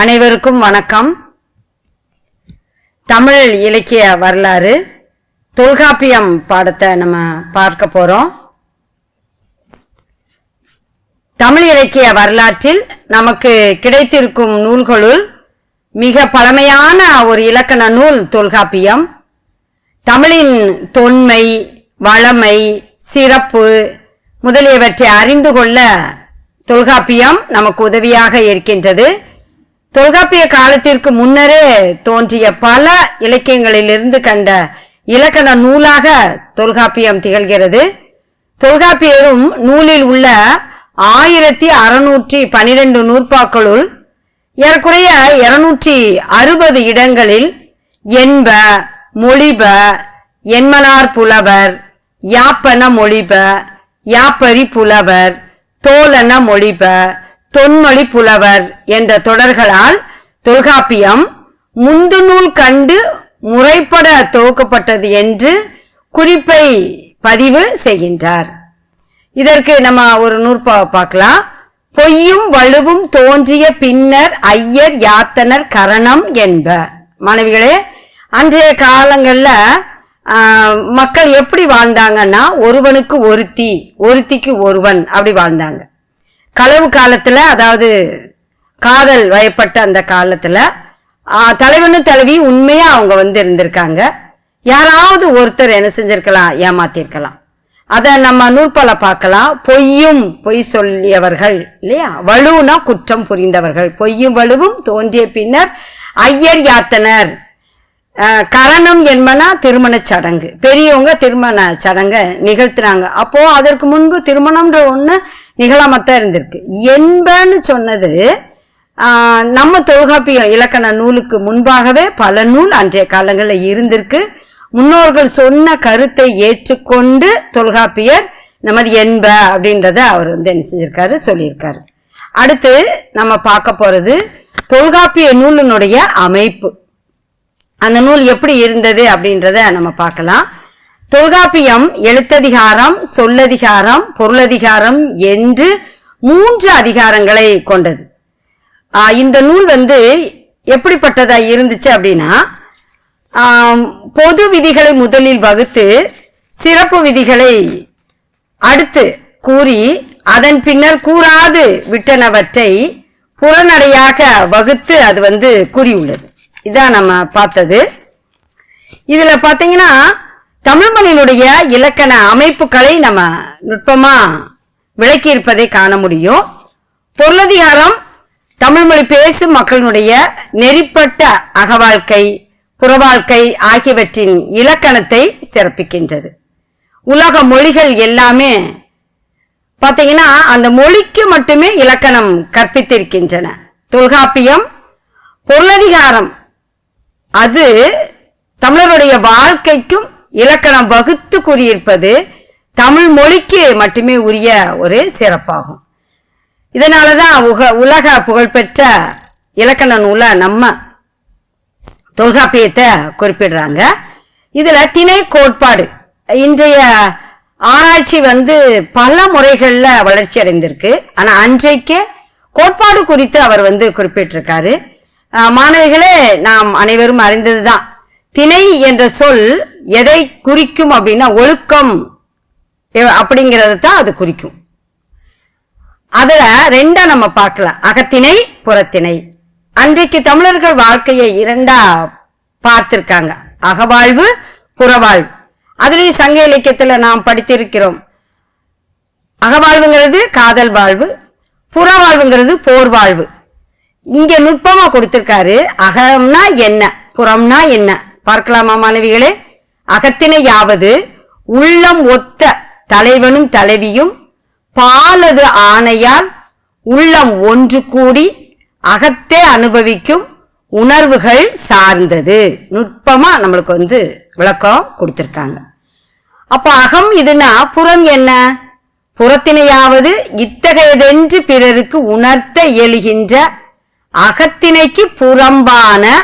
அனைவருக்கும் வணக்கம். தமிழ் இலக்கிய வரலாறு தொல்காப்பியம் பாடத்தை நம்ம பார்க்க போறோம். தமிழ் இலக்கிய வரலாற்றில் நமக்கு கிடைத்திருக்கும் நூல்களுள் மிக பழமையான ஒரு இலக்கண நூல் தொல்காப்பியம். தமிழின் தொன்மை வளமை சிறப்பு முதலியவற்றை அறிந்து கொள்ள தொல்காப்பியம் நமக்கு உதவியாக இருக்கின்றது. தொல்காப்பிய காலத்திற்கு முன்னரே தோன்றிய பல இலக்கியங்களிலிருந்து கண்ட இலக்கண நூலாக தொல்காப்பியம் திகழ்கிறது. தொல்காப்பியரும் நூலில் உள்ள ஆயிரத்தி அறுநூற்றி பனிரெண்டு நூற்பாக்களுள் ஏறக்குறைய இருநூற்றி அறுபது இடங்களில் என்ப மொழிப என்மனார் புலவர் யாப்பன மொழிப யாப்பரி புலவர் தோலன மொழிப தொன்மொழி புலவர் என்ற தொடர்களால் தொல்காப்பியம் முந்து நூல் கண்டு முறைப்பட துவக்கப்பட்டது என்று குறிப்பை பதிவு செய்கின்றார். இதற்கு நம்ம ஒரு நூற்பாவை பார்க்கலாம். பொய்யும் வலுவும் தோன்றிய பின்னர் ஐயர் யாத்தனர் கரணம் என்ப. மாணவிகளே அன்றைய காலங்களில் மக்கள் எப்படி வாழ்ந்தாங்கன்னா ஒருவனுக்கு ஒருத்தி ஒருத்திக்கு ஒருவன் அப்படி வாழ்ந்தாங்க. களவு காலத்துல அதாவது காதல் வயப்பட்ட அந்த காலத்துல தலைவனும் தலைவி உண்மையா அவங்க வந்து இருந்திருக்காங்க. யாராவது ஒருத்தர் என்ன செஞ்சிருக்கலாம் ஏமாத்திருக்கலாம். அதை நம்ம நூற்பல பார்க்கலாம். பொய்யும் பொய் சொல்லியவர்கள் இல்லையா? வலுனா குற்றம் புரிந்தவர்கள். பொய்யும் வலுவும் தோன்றிய பின்னர் ஐயர் யாத்தனர். கரணம் என்பனா திருமண சடங்கு. பெரியவங்க திருமண சடங்கை நிகழ்த்துறாங்க. அப்போ அதற்கு முன்பு திருமணம்ன்ற ஒண்ணு நிகழாமத்தான் இருந்திருக்கு. என்பன்னு சொன்னது நம்ம தொல்காப்பிய இலக்கண நூலுக்கு முன்பாகவே பல நூல் அன்றைய காலங்களில் இருந்திருக்கு. முன்னோர்கள் சொன்ன கருத்தை ஏற்றுக்கொண்டு தொல்காப்பியர் நமது என்ப அப்படின்றத அவர் வந்து என்ன செஞ்சிருக்காரு சொல்லியிருக்காரு. அடுத்து நம்ம பார்க்க போறது தொல்காப்பிய நூலினுடைய அமைப்பு. அந்த நூல் எப்படி இருந்தது அப்படின்றத நம்ம பார்க்கலாம். தொல்காப்பியம் எழுத்ததிகாரம் சொல்லதிகாரம் பொருளதிகாரம் என்று மூன்று அதிகாரங்களை கொண்டது. இந்த நூல் வந்து எப்படிப்பட்டதா இருந்துச்சு அப்படின்னா பொது விதிகளை முதலில் வகுத்து சிறப்பு விதிகளை அடுத்து கூறி அதன் பின்னர் கூறாது விட்டனவற்றை புறநடையாக வகுத்து அது வந்து கூறியுள்ளது. இதான் நம்ம பார்த்தது. இதுல பாத்தீங்கன்னா தமிழ் மொழியினுடைய இலக்கண அமைப்புகளை நம்ம நுட்பமா விளக்கி இருப்பதை காண முடியும். பொருளதிகாரம் தமிழ் மொழி பேசும் மக்களினுடைய நெறிப்பட்ட அகவாழ்க்கை புறவாழ்க்கை ஆகியவற்றின் இலக்கணத்தை சிறப்பிக்கின்றது. உலக மொழிகள் எல்லாமே பாத்தீங்கன்னா அந்த மொழிக்கு மட்டுமே இலக்கணம் கற்பித்திருக்கின்றன. தொல்காப்பியம் பொருளதிகாரம் அது தமிழருடைய வாழ்க்கைக்கும் இலக்கணம் வகுத்து கூறியிருப்பது தமிழ் மொழிக்கு மட்டுமே உரிய ஒரு சிறப்பாகும். இதனாலதான் உக உலக புகழ்பெற்ற இலக்கண நூலை நம்ம தொல்காப்பியத்தை குறிப்பிடுறாங்க. இதுல திணை கோட்பாடு இன்றைய ஆராய்ச்சி வந்து பல முறைகள்ல வளர்ச்சி அடைந்திருக்கு. ஆனா அன்றைக்கே கோட்பாடு குறித்து அவர் வந்து குறிப்பிட்டிருக்காரு. மாணவிகளே நாம் அனைவரும் அறிந்ததுதான். திணை என்ற சொல் எதை குறிக்கும் அப்படின்னா ஒழுக்கம். அப்படிங்கிறது தான் அது குறிக்கும். அதுல ரெண்டா நம்ம பார்க்கலாம். அகத்திணை புறத்திணை. அன்றைக்கு தமிழர்கள் வாழ்க்கையை இரண்டா பார்த்திருக்காங்க. அகவாழ்வு புறவாழ்வு. அதுலேயும் சங்க இலக்கியத்துல நாம் படித்திருக்கிறோம். அகவாழ்வுங்கிறது காதல் வாழ்வு புறவாழ்வுங்கிறது போர் வாழ்வு. இங்க நுட்பமா கொடுத்திருக்காரு. அகம்னா என்ன? புறம்னா என்ன? பார்க்கலாமா மாணவிகளே? அகத்தினை யாவது உள்ளம் ஒத்த தலைவனும் தலைவியும் பாலது ஆணையால் உள்ளம் ஒன்று கூடி அகத்தே அனுபவிக்கும் உணர்வுகள் சார்ந்தது. நுட்பமா நம்மளுக்கு வந்து விளக்கம் கொடுத்திருக்காங்க. அப்ப அகம் இதுனா புறம் என்ன? புறத்தினையாவது இத்தகையதென்று பிறருக்கு உணர்த்த இயலுகின்ற அகத்தினைக்கு புறம்பான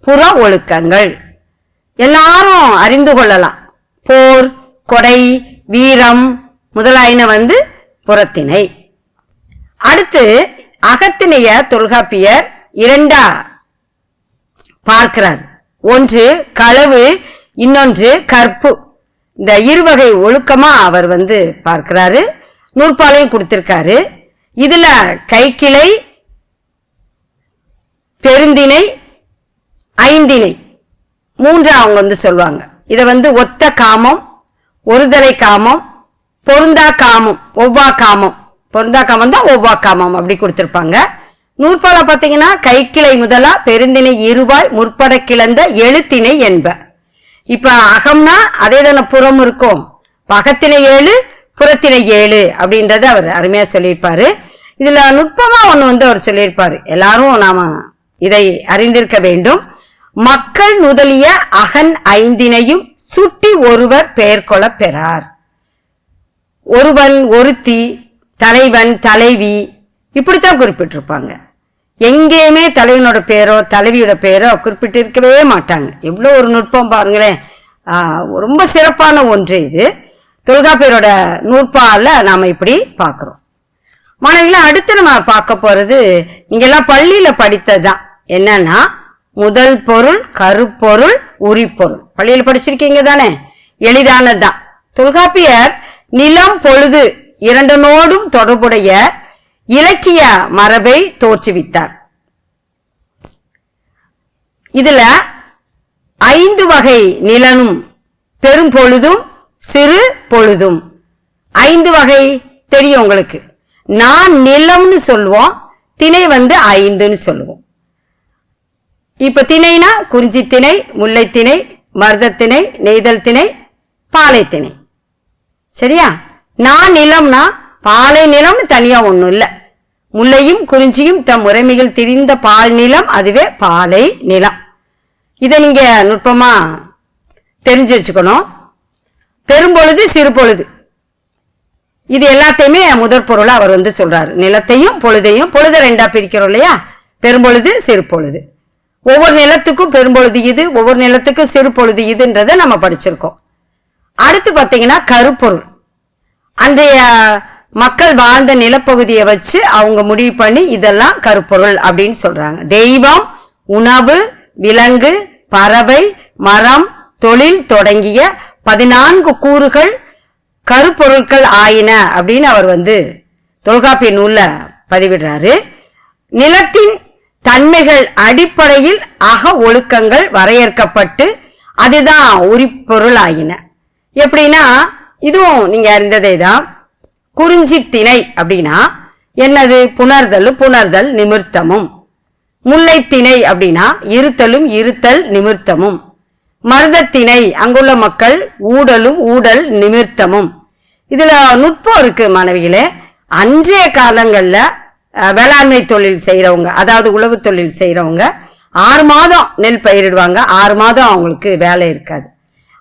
புற ஒழுக்கங்கள். எல்லாரும் அறிந்து கொள்ளலாம். போர் கொடை வீரம் முதலாயின வந்து புறத்திணை. அடுத்து அகத்திணைய தொல்காப்பியர் இரண்டா பார்க்கிறார். ஒன்று களவு இன்னொன்று கற்பு. இந்த இருவகை ஒழுக்கமா அவர் வந்து பார்க்கிறாரு. நூற்பாலையும் கொடுத்திருக்காரு. இதுல கைக்கிளை பெருந்திணை ஐந்திணை. மூன்று அவங்க வந்து சொல்லுவாங்க. இதை வந்து ஒத்த காமம் ஒருதலை காமம் பொருந்தா காமம் ஒவ்வா காமம். பொருந்தா காமம் தான் ஒவ்வா காமம் அப்படி கொடுத்துருப்பாங்க. நூற்பால பார்த்தீங்கன்னா கைக்கிளை முதலா பெருந்திணை இருவாய் முற்பட கிளந்த எழுத்திணை என்ப. இப்ப அகம்னா அதே தானே புறம் இருக்கும். பகத்தினை ஏழு புறத்தினை ஏழு அப்படின்றத அவர் அருமையா சொல்லியிருப்பாரு. இதுல நுட்பமா ஒண்ணு வந்து அவர் சொல்லியிருப்பாரு. எல்லாரும் நாம இதை அறிந்திருக்க வேண்டும். மக்கள் முதலிய அகன் ஐந்தினையும் சுட்டி ஒருவர் பெயர் கொள்ள பெறார். ஒருவன் ஒருத்தி தலைவன் தலைவி இப்படித்தான் குறிப்பிட்டிருப்பாங்க. எங்கேயுமே தலைவனோட பேரோ தலைவியோட பேரோ குறிப்பிட்டிருக்கவே மாட்டாங்க. எவ்வளோ ஒரு நுட்பம் பாருங்களேன். ரொம்ப சிறப்பான ஒன்று இது. தொல்காப்பியரோட நூற்பால நாம இப்படி பார்க்குறோம். மாணவிகளை அடுத்து நம்ம பார்க்க போறது பள்ளியில் பள்ளியில படித்ததுதான். என்னன்னா முதல் பொருள் கருப்பொருள் உரிப்பொருள். பள்ளியில் படிச்சிருக்கீங்க தானே? எளிதானதுதான். தொல்காப்பியர் நிலம் பொழுது இரண்டனோடும் தொடர்புடைய இலக்கிய மரபை தோற்றுவித்தார். இதுல ஐந்து வகை நிலனும் பெரும் பொழுதும் சிறு பொழுதும். ஐந்து வகை தெரியும் உங்களுக்கு. நான் நிலம்னு சொல்லுவோம் திணை வந்து ஐந்துன்னு சொல்லுவோம். இப்ப திணைனா குறிஞ்சி திணை முல்லை திணை மருதத்திணை நெய்தல் திணை பாலை திணை. சரியா? நான் நிலம்னா பாலை நிலம்னு தனியா ஒண்ணும் இல்ல. முல்லையும் குறிஞ்சியும் தம் முறைமைகள் திரிந்த பால் நிலம் அதுவே பாலை நிலம். இதை நீங்க நுட்பமா தெரிஞ்சு வச்சுக்கணும். பெரும்பொழுது சிறு பொழுது. இது எல்லாத்தையுமே முதற் பொருளா அவர் வந்து சொல்றாரு. நிலத்தையும் பொழுதையும் பொழுதை ரெண்டா பிரிக்கிறோம் இல்லையா? பெரும்பொழுது சிறு பொழுது. ஒவ்வொரு நிலத்துக்கும் பெரும்பொழுது இது ஒவ்வொரு நிலத்துக்கும் சிறு பொழுது இதுன்றதை நம்ம படிச்சிருக்கோம். அடுத்து பார்த்தீங்கன்னா கருப்பொருள். அன்றைய மக்கள் வாழ்ந்த நிலப்பகுதியை வச்சு அவங்க முடிவு பண்ணி இதெல்லாம் கருப்பொருள் அப்படின்னு சொல்றாங்க. தெய்வம் உணவு விலங்கு பறவை மரம் தொழில் தொடங்கிய பதினான்கு கூறுகள் கருப்பொருட்கள் ஆயின அப்படின்னு அவர் வந்து தொல்காப்பிய நூல்ல பதிவிடுறாரு. நிலத்தின் தன்மைகள் அடிப்படையில் அக ஒழுக்கங்கள் வரையறுக்கப்பட்டு அதுதான் உரிப்பொருளாகின எப்படின்னா இதுவும் நீங்க அறிந்ததே தான். குறிஞ்சி திணை அப்படின்னா என்னது? புணர்தல் புணர்தல் நிமிர்த்தமும். முல்லைத்திணை அப்படின்னா இருத்தலும் இருத்தல் நிமிர்த்தமும். மருதத்திணை அங்குள்ள மக்கள் ஊடலும் ஊடல் நிமிர்த்தமும். இதுல நுட்பம் இருக்கு மாணவிகளே. அன்றைய காலங்கள்ல வேளாண்மை தொழில் செய்கிறவங்க அதாவது உழவு தொழில் செய்கிறவங்க ஆறு மாதம் நெல் பயிரிடுவாங்க. ஆறு மாதம் அவங்களுக்கு வேலை இருக்காது.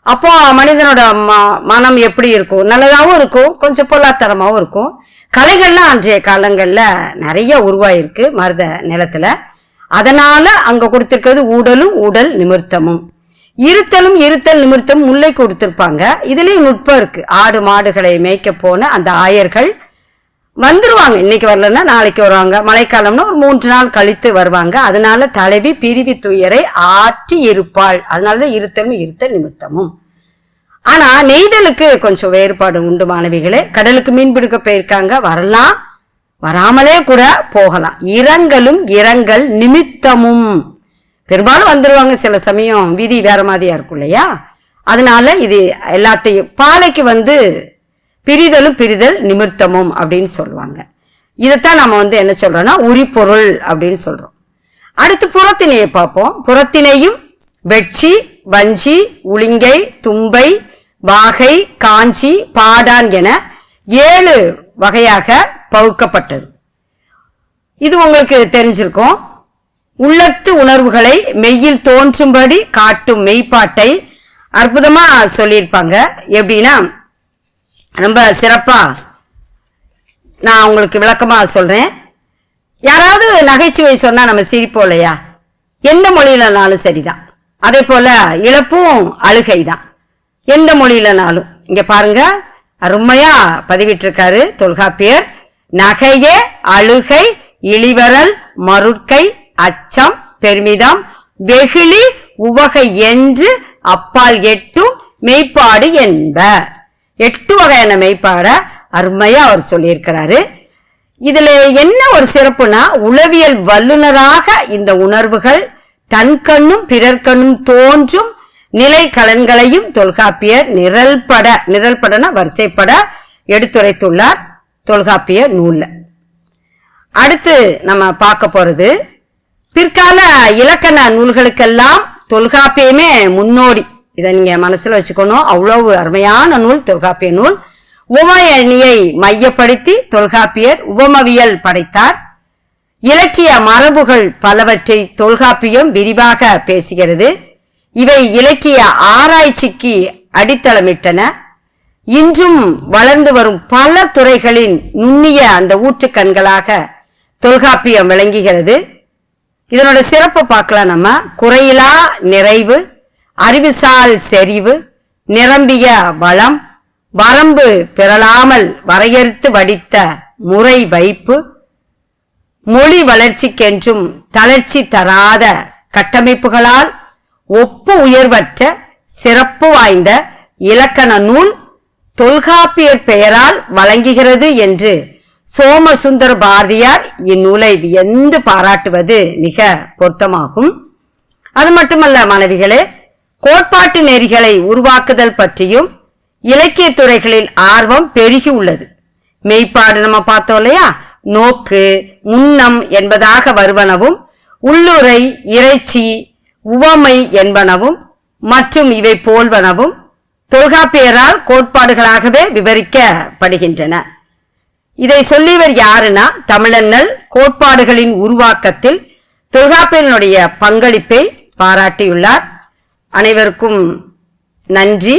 அப்போ மனிதனோட ம- மனம் எப்படி இருக்கும்? நல்லதாகவும் இருக்கும் கொஞ்சம் பொருளாதாரமாகவும் இருக்கும். கலைகள்லாம் அன்றைய காலங்களில் நிறைய உருவாயிருக்கு மருத நிலத்தில். அதனால அங்கே கொடுத்துருக்கிறது ஊடலும் உடல் நிமிர்த்தமும். இருத்தலும் இருத்தல் நிமிர்த்தம் முல்லை கொடுத்துருப்பாங்க. இதுலேயும் நுட்பம் இருக்கு. ஆடு மாடுகளை மேய்க்க போன அந்த ஆயர்கள் வந்துருவாங்க. இன்னைக்கு வரலன்னா நாளைக்கு வருவாங்க. மழைக்காலம்னா ஒரு மூன்று நாள் கழித்து வருவாங்க. அதனால தலைவி பிரிவி துயரை ஆற்றி இருப்பாள். அதனாலதான் இருத்தலும் இருத்த நிமித்தமும். ஆனா நெய்தலுக்கு கொஞ்சம் வேறுபாடு உண்டு மாணவிகளே. கடலுக்கு மீன் பிடிக்க போயிருக்காங்க. வரலாம். வராமலே கூட போகலாம். இரங்கலும் இரங்கல் நிமித்தமும். பெரும்பாலும் வந்துருவாங்க சில சமயம். விதி வேற மாதிரியா இருக்கும் இல்லையா? அதனால இது எல்லாத்தையும் பாலைக்கு வந்து பிரிதலும் பிரிதல் நிமித்தமும் அப்படின்னு சொல்லுவாங்க. இதைத்தான் நம்ம வந்து என்ன சொல்றோம்னா உரிபொருள் அப்படின்னு சொல்றோம். அடுத்து புறத்திணையை பார்ப்போம். புறத்திணையும் வெட்சி வஞ்சி உளிங்கை தும்பை வாகை காஞ்சி பாடான் என ஏழு வகையாக பகுக்கப்பட்டது. இது உங்களுக்கு தெரிஞ்சிருக்கும். உள்ளத்து உணர்வுகளை மெய்யில் தோன்றும்படி காட்டும் மெய்ப்பாட்டை அற்புதமா சொல்லியிருப்பாங்க. எப்படின்னா ரொம்ப சிறப்பா நான் உங்களுக்கு விளக்கமா சொல்றேன். யாராவது நகைச்சுவை சொன்னா நம்ம சிரிப்போம் இல்லையா? எந்த மொழியிலனாலும் சரிதான். அதே போல இழப்பும் அழுகை தான் எந்த மொழியிலனாலும். இங்க பாருங்க அருமையா பதிவிட்டிருக்காரு தொல்காப்பியர். நகைய அழுகை இழிவரல் மருட்கை அச்சம் பெருமிதம் வெகுளி உவகை என்று அப்பால் எட்டும் மெய்ப்பாடு என்ப எட்டு வகையான மெய்ப்பாட அருமையா அவர் சொல்லியிருக்கிறாரு. இதுல என்ன ஒரு சிறப்புனா உளவியல் வல்லுனராக இந்த உணர்வுகள் தன் கண்ணும் பிறர் கண்ணும் தோன்றும் நிலை கலன்களையும் தொல்காப்பியர் நிரல்பட நிரல்படன வரிசைப்பட எடுத்துரைத்துள்ளார் தொல்காப்பிய நூல்ல. அடுத்து நம்ம பார்க்க போறது பிற்கால இலக்கண நூல்களுக்கெல்லாம் தொல்காப்பியமே முன்னோடி. இதை நீங்க மனசுல வச்சுக்கணும். அவ்வளவு அருமையான நூல் தொல்காப்பிய நூல். உவமயணியை மையப்படுத்தி தொல்காப்பியர் உவமவியல் படைத்தார். இலக்கிய மரபுகள் பலவற்றை தொல்காப்பியம் விரிவாக பேசுகிறது. இவை இலக்கிய ஆராய்ச்சிக்கு அடித்தளமிட்டன. இன்றும் வளர்ந்து வரும் பல துறைகளின் நுண்ணிய அந்த ஊற்றுக்கண்களாக தொல்காப்பியம் விளங்குகிறது. இதனோட சிறப்பு பார்க்கலாம் நம்ம. குறையிலா நிறைவு அறிவுசால் செறிவு நிரம்பிய வளம் வரம்பு பெறலாமல் வரையறுத்து வடித்த முறை வைப்பு மொழி வளர்ச்சிக்கென்றும் தளர்ச்சி தராத கட்டமைப்புகளால் ஒப்பு உயர்வற்ற சிறப்பு வாய்ந்த இலக்கண நூல் தொல்காப்பியர் பெயரால் வழங்குகிறது என்று சோமசுந்தர பாரதியார் இந்நூலை வியந்து பாராட்டுவது மிக பொருத்தமாகும். அது மட்டுமல்ல மாணவிகளே கோட்பாட்டு நெறிகளை உருவாக்குதல் பற்றியும் இலக்கிய துறைகளில் ஆர்வம் பெருகி உள்ளது. மெய்ப்பாடு நம்ம பார்த்தோம் இல்லையா? நோக்கு முன்னம் என்பதாக வருவனவும் உள்ளுரை இறைச்சி உவமை என்பனவும் மற்றும் இவை போல்வனவும் தொல்காப்பியரால் கோட்பாடுகளாகவே விவரிக்கப்படுகின்றன. இதை சொல்லியவர் யாருன்னா தமிழன்னல் கோட்பாடுகளின் உருவாக்கத்தில் தொல்காப்பியனுடைய பங்களிப்பை பாராட்டியுள்ளார். அனைவருக்கும் நன்றி.